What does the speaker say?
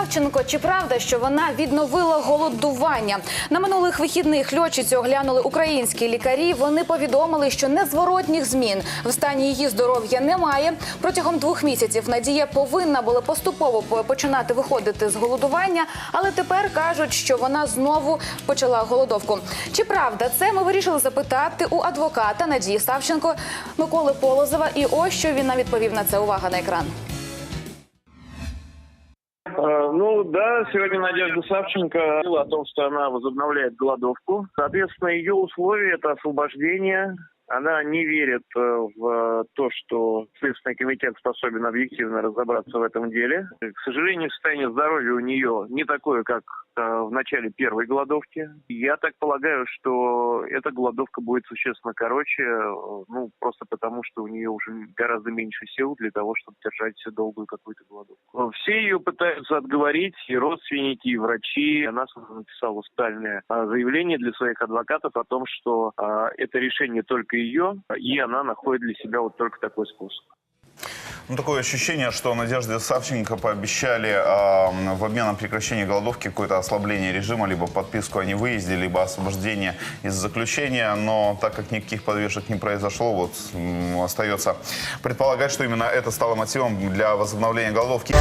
Савченко. Чи правда, що вона відновила голодування? На минулих вихідних льотчицю оглянули українські лікарі. Вони повідомили, що незворотніх змін в стані її здоров'я немає. Протягом двох місяців Надія повинна була поступово починати виходити з голодування, але тепер кажуть, що вона знову почала голодовку. Чи правда це? Ми вирішили запитати у адвоката Надії Савченко Миколи Полозова. І ось що він нам відповів на це. Увага на екран. Ну да, сегодня Надежда Савченко говорила о том, что она возобновляет голодовку. Соответственно, ее условия это освобождение. Она не верит э, в то, что Следственный комитет способен объективно разобраться в этом деле. К сожалению, состояние здоровья у нее не такое, как э, в начале первой голодовки. Я так полагаю, что эта голодовка будет существенно короче, э, ну, просто потому, что у нее уже гораздо меньше сил для того, чтобы держать долгую какую-то голодовку. Все ее пытаются отговорить, и родственники, и врачи. Она написала специальное а, заявление для своих адвокатов о том, что это решение только ее, и она находит для себя вот только такой способ. Ну, такое ощущение, что Надежде Савченко пообещали э, в обмен на прекращение голодовки какое-то ослабление режима, либо подписку о невыезде, либо освобождение из заключения. Но так как никаких подвижек не произошло, вот м, остается предполагать, что именно это стало мотивом для возобновления голодовки.